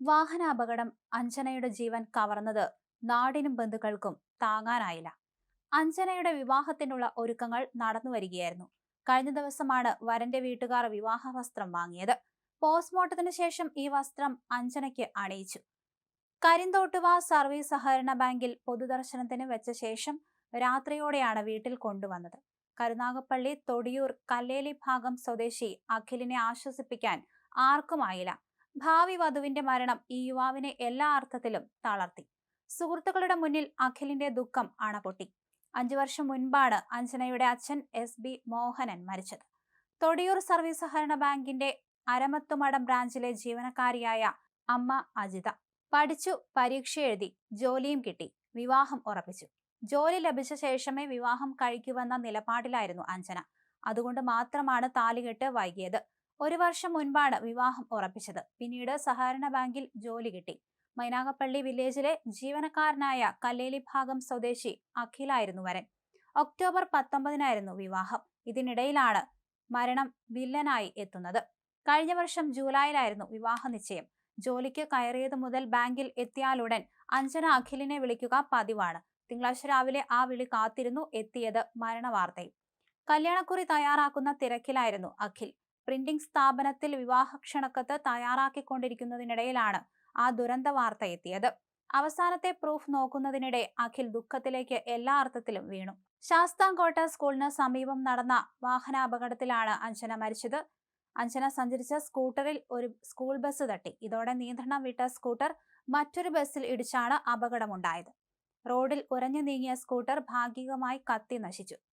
വാഹനാപകടം അഞ്ജനയുടെ ജീവൻ കവർന്നത് നാടിനും ബന്ധുക്കൾക്കും താങ്ങാനായില്ല. അഞ്ജനയുടെ വിവാഹത്തിനുള്ള ഒരുക്കങ്ങൾ നടന്നു വരികയായിരുന്നു കഴിഞ്ഞ ദിവസമാണ് വരന്റെ വീട്ടുകാർ വിവാഹ വസ്ത്രം വാങ്ങിയത്. പോസ്റ്റ്മോർട്ടത്തിന് ശേഷം ഈ വസ്ത്രം അഞ്ജനയ്ക്ക് അണിയിച്ചു. കരിന്തോട്ടുവ സർവീസ് സഹകരണ ബാങ്കിൽ പൊതുദർശനത്തിന് വെച്ച ശേഷം രാത്രിയോടെയാണ് വീട്ടിൽ കൊണ്ടുവന്നത്. കരുനാഗപ്പള്ളി തൊടിയൂർ കല്ലേലി ഭാഗം സ്വദേശി അഖിലിനെ ആശ്വസിപ്പിക്കാൻ ആർക്കുമായില്ല. ഭാവി വധുവിന്റെ മരണം ഈ യുവാവിനെ എല്ലാ അർത്ഥത്തിലും തളർത്തി. സുഹൃത്തുക്കളുടെ മുന്നിൽ അഖിലിന്റെ ദുഃഖം അണപൊട്ടി. അഞ്ചു വർഷം മുൻപാണ് അഞ്ജനയുടെ അച്ഛൻ എസ്. ബി. മോഹനൻ മരിച്ചത്. തൊടിയൂർ സർവീസ് സഹകരണ ബാങ്കിന്റെ അരമത്തുമടം ബ്രാഞ്ചിലെ ജീവനക്കാരിയായ അമ്മ അജിത. പഠിച്ചു പരീക്ഷ എഴുതി ജോലിയും കിട്ടി വിവാഹം ഉറപ്പിച്ചു. ജോലി ലഭിച്ച ശേഷമേ വിവാഹം കഴിക്കുവെന്ന നിലപാടിലായിരുന്നു അഞ്ജന. അതുകൊണ്ട് മാത്രമാണ് താലികെട്ട് വൈകിയത്. ഒരു വർഷം മുൻപാണ് വിവാഹം ഉറപ്പിച്ചത്. പിന്നീട് സഹകരണ ബാങ്കിൽ ജോലി കിട്ടി. മൈനാഗപ്പള്ളി വില്ലേജിലെ ജീവനക്കാരനായ കല്ലേലി ഭാഗം സ്വദേശി അഖിലായിരുന്നു വരൻ. ഒക്ടോബർ പത്തൊമ്പതിനായിരുന്നു വിവാഹം. ഇതിനിടയിലാണ് മരണം വില്ലനായി എത്തുന്നത്. കഴിഞ്ഞ വർഷം ജൂലൈയിലായിരുന്നു വിവാഹ നിശ്ചയം. ജോലിക്ക് കയറിയത് മുതൽ ബാങ്കിൽ എത്തിയാലുടൻ അഞ്ജന അഖിലിനെ വിളിക്കുക പതിവാണ്. തിങ്കളാഴ്ച രാവിലെ ആ വിളി കാത്തിരുന്നു എത്തിയത് മരണവാർത്തയിൽ. കല്യാണക്കുറി തയ്യാറാക്കുന്ന തിരക്കിലായിരുന്നു അഖിൽ. പ്രിന്റിംഗ് സ്ഥാപനത്തിൽ വിവാഹക്ഷണക്കത്ത് തയ്യാറാക്കിക്കൊണ്ടിരിക്കുന്നതിനിടയിലാണ് ആ ദുരന്ത വാർത്ത എത്തിയത്. അവസാനത്തെ പ്രൂഫ് നോക്കുന്നതിനിടെ അഖിൽ ദുഃഖത്തിലേക്ക് എല്ലാ അർത്ഥത്തിലും വീണു. ശാസ്താംകോട്ട സ്കൂളിന് സമീപം നടന്ന വാഹനാപകടത്തിലാണ് അഞ്ജന മരിച്ചത്. അഞ്ജന സഞ്ചരിച്ച സ്കൂട്ടറിൽ ഒരു സ്കൂൾ ബസ് തട്ടി. ഇതോടെ നിയന്ത്രണം വിട്ട സ്കൂട്ടർ മറ്റൊരു ബസ്സിൽ ഇടിച്ചാണ് അപകടമുണ്ടായത്. റോഡിൽ ഉരഞ്ഞു നീങ്ങിയ സ്കൂട്ടർ ഭാഗികമായി കത്തി നശിച്ചു.